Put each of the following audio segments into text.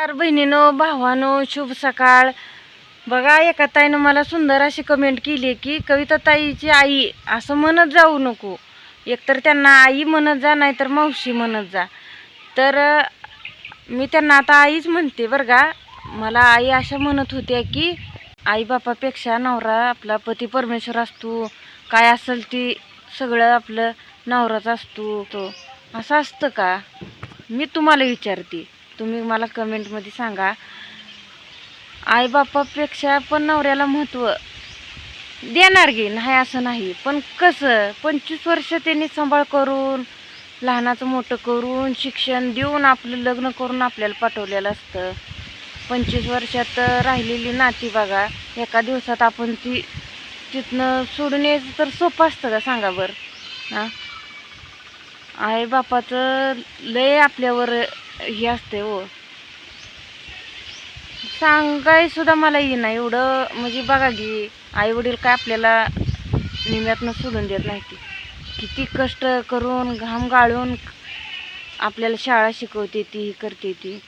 नमस्कार बहिणीनो भावानो शुभ सकाळ. बघा एका ताईनं मला सुंदर अशी कमेंट केली की कविता ताईची आई असं म्हणत जाऊ नको. एकतर त्यांना आई म्हणत जा नाहीतर मावशी म्हणत जा. तर मी त्यांना आता आईच म्हणते बरं का. मला आई अशा म्हणत होत्या की आई बापापेक्षा नवरा आपला पती परमेश्वर असतो. काय असेल ती सगळं आपलं नवराच असतो. तो असं असतं का? मी तुम्हाला विचारते. तुम्ही मला कमेंटमध्ये सांगा. आईबापापेक्षा पण नवऱ्याला महत्त्व देणार की? नाही असं नाही. पण कसं? पंचवीस वर्ष त्यांनी सांभाळ करून लहानाचं मोठं करून शिक्षण देऊन आपलं लग्न करून आपल्याला पाठवलेलं असतं. पंचवीस वर्षात राहिलेली नाती बघा. एका दिवसात आपण ती तिथनं सोडून यायचं तर सोपं असतं का? सांगा बरं. हां? आई बापाचं लय आपल्यावर हे असते हो. सांगाय सुद्धा मला येईना एवढं. म्हणजे बघा की आई वडील काय आपल्याला निम्यातनं सोडून देत नाही ती किती कष्ट करून घाम गाळून आपल्याला शाळा शिकवते ती ही करते ती.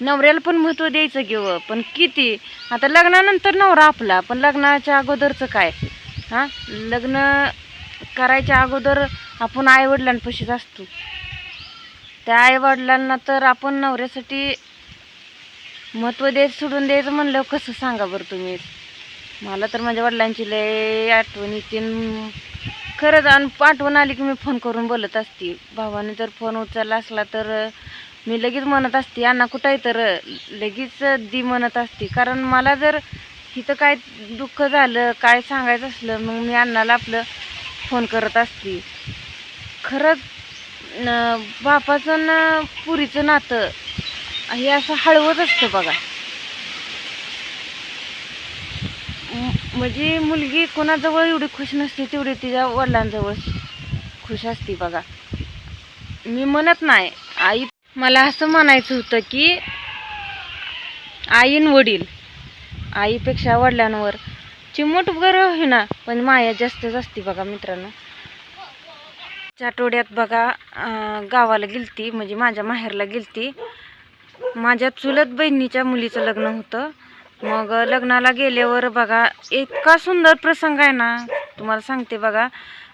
नवऱ्याला पण महत्त्व द्यायचं घेऊ हो, पण किती? आता लग्नानंतर नवरा आपला पण लग्नाच्या अगोदरचं काय? हां? लग्न करायच्या अगोदर आपण आईवडिलांपाशीच असतो. त्या आईवडिलांना तर आपण नवऱ्यासाठी महत्त्व द्यायचं सोडून द्यायचं म्हणलं कसं सांगा बरं तुम्ही? मला तर माझ्या वडिलांची लय आठवण येते खरंच आणि आठवण आली की मी फोन करून बोलत असते. भावाने जर फोन उचलला असला तर मी लगेच म्हणत असते अण्णा कुठं आहे? तर लगेच दी म्हणत असते. कारण मला जर इथं काय दुःख झालं काय सांगायचं असलं मग मी अण्णाला आपलं फोन करत असते. खरंच बापाचं ना पुरीचं नातं हे असं हळवत असतं बघा. म्हणजे मुलगी कोणाजवळ एवढी खुश नसते तेवढी तिच्या वडिलांजवळ खुश असते बघा. मी म्हणत नाही आई मला असं म्हणायचं होतं की आईन वडील आईपेक्षा वडिलांवर चिमूट बरं होईना ना पण माया जास्तच असते बघा मित्रांनो. आठवड्यात बघा गावाला गेलती म्हणजे माझ्या माहेरला गेलती. माझ्या चुलत बहिणीच्या मुलीचं लग्न होतं. मग लग्नाला गेल्यावर बघा इतका सुंदर प्रसंग आहे ना तुम्हाला सांगते बघा.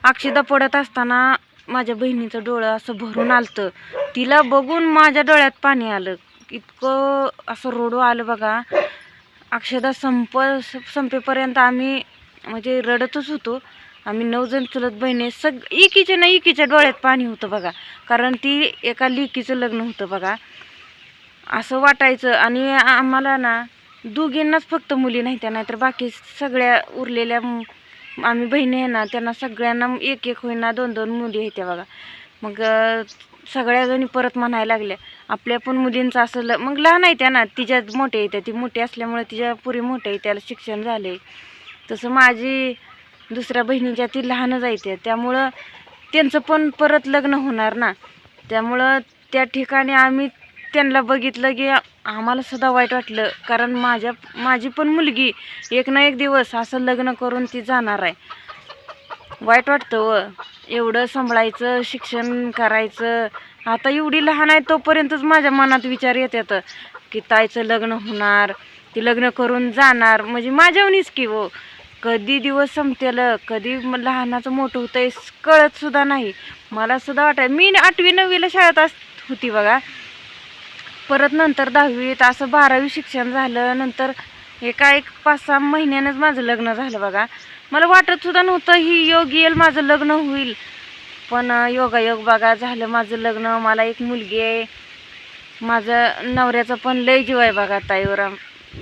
अक्षदा पडत असताना माझ्या बहिणीचं डोळं असं भरून आलतं. तिला बघून माझ्या डोळ्यात पाणी आलं. इतकं असं रोडू आलं बघा. अक्षदा संप संपेपर्यंत आम्ही म्हणजे रडतच होतो. आम्ही नऊ जण चुलत बहिणी सग एकीच्या ना एकीच्या डोळ्यात पाणी होतं बघा. कारण ती एका लेकीचं लग्न होतं बघा. असं वाटायचं आणि आम्हाला ना दोघींनाच फक्त मुली नाही त्या नाहीतर बाकी सगळ्या उरलेल्या आम्ही बहिणी आहे ना त्यांना सगळ्यांना एक एक होईना दोन दोन मुली आहेत त्या बघा. मग सगळ्याजणी परत म्हणायला लागल्या आपल्या पण मुलींचं असं ल मग लहान आहे त्या ना तिच्या मोठ्या येत्या ती मोठी असल्यामुळे तिच्या पुरी मोठ्या आहे त्याला शिक्षण झाले तसं माझी दुसऱ्या बहिणीच्या ती लहानच आहे त्यामुळं त्यांचं पण परत लग्न होणार ना. त्यामुळं त्या ठिकाणी आम्ही त्यांना बघितलं की आम्हाला सुद्धा वाईट वाटलं. कारण माझ्या माझी पण मुलगी एक ना एक दिवस असं लग्न करून ती जाणार आहे. वाईट वाटतं व. एवढं सांभाळायचं शिक्षण करायचं. आता एवढी लहान आहे तोपर्यंतच माझ्या मनात विचार येतात की ताईचं लग्न होणार ती लग्न करून जाणार. म्हणजे माझ्याहूनच की हो कधी दिवस संपतेल कधी लहानाचं मोठं होतंय कळत सुद्धा नाही. मला सुद्धा वाटाय मी आठवी नववीला शाळेत अस होती बघा. परत नंतर दहावीत असं बारावी शिक्षण झालं नंतर एका एक पाच सहा महिन्यानंच माझं लग्न झालं बघा. मला वाटत सुद्धा नव्हतं ही योग येईल माझं लग्न होईल. पण योगायोग बघा झालं माझं लग्न. मला एक मुलगी आहे. माझं नवऱ्याचं पण लय जीव आहे बघा ताईवर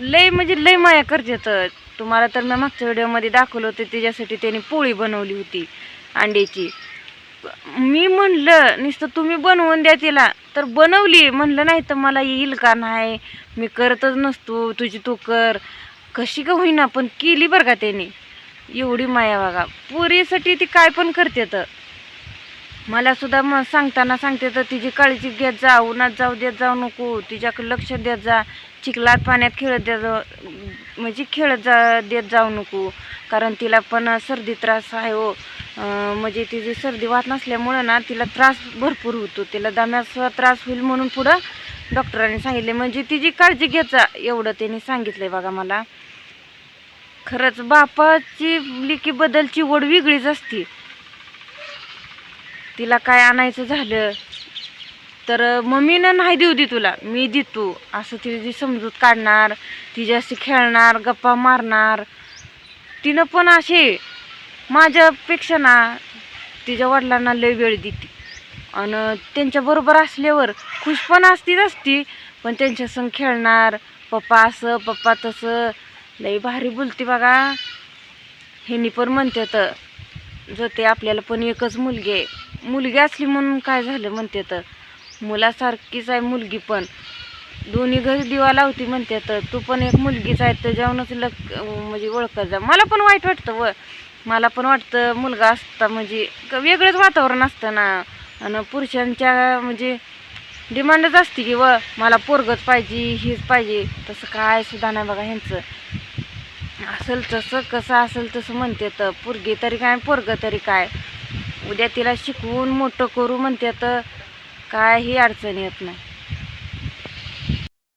लय म्हणजे लय माया करते तर तुम्हाला तर मी मागच्या व्हिडिओमध्ये दाखवलं होतं त्याच्यासाठी त्याने पोळी बनवली होती अंड्याची. मी म्हणलं नुसतं तुम्ही बनवून द्या तिला. तर बनवली म्हणलं नाही तर मला येईल का नाही? मी करतच नसतो तुझी तू कर. कशी का होईना पण केली बरं का त्याने. एवढी माया बघा. पुरीसाठी ती काय पण करते तर. मला सुद्धा मग सांगताना सांगते तर तिची काळजी घेत जा उन्हात जाऊ देत जाऊ नको तिच्याकडे लक्ष देत जा चिखलात पाण्यात खेळत देत म्हणजे खेळत जा देत जाऊ नको कारण तिला पण सर्दी त्रास आहे हो. म्हणजे तिची सर्दी वाहत नसल्यामुळं ना तिला त्रास भरपूर होतो तिला दम्याचा त्रास होईल म्हणून पुढं डॉक्टरांनी सांगितले. म्हणजे तिची काळजी घ्यायचा एवढं त्यांनी सांगितलं बघा मला. खरंच बापाची लिकीबद्दलची ओढ वेगळीच असती. तिला काय आणायचं झालं तर मम्मीनं नाही देऊ दे तुला मी देतो. असं तिची समजूत काढणार तिच्याशी खेळणार गप्पा मारणार तिनं पण असे माझ्यापेक्षा ना तिच्या वडिलांना लय वेळ देते. आणि त्यांच्याबरोबर असल्यावर खुश पण असतीच असती पण त्यांच्या संग खेळणार पप्पा असं पप्पा तसं लई भारी बोलते बघा. ह्यांनी पण म्हणते तर ते आपल्याला पण एकच मुलगी आहे. मुलगी असली म्हणून काय झालं म्हणते तर. मुलासारखीच आहे मुलगी पण. दोन्ही घरी दिवा लावती तर. तू पण एक मुलगीच आहे तर जाऊनच लग म्हणजे ओळखत जा. मला पण वाईट वाटतं व. मला पण वाटतं मुलगा असता म्हणजे क- वेगळंच वातावरण असतं ना. आणि पुरुषांच्या म्हणजे डिमांडच असते की व मला पोरगच पाहिजे हीच पाहिजे. तसं काय सुद्धा नाही बघा ह्यांचं. असेल तसं कसं असेल तसं म्हणते तर पोरगी तरी काय पोरगं तरी काय? उद्या तिला शिकवून मोठं करू म्हणते तर काही अडचण येत नाही.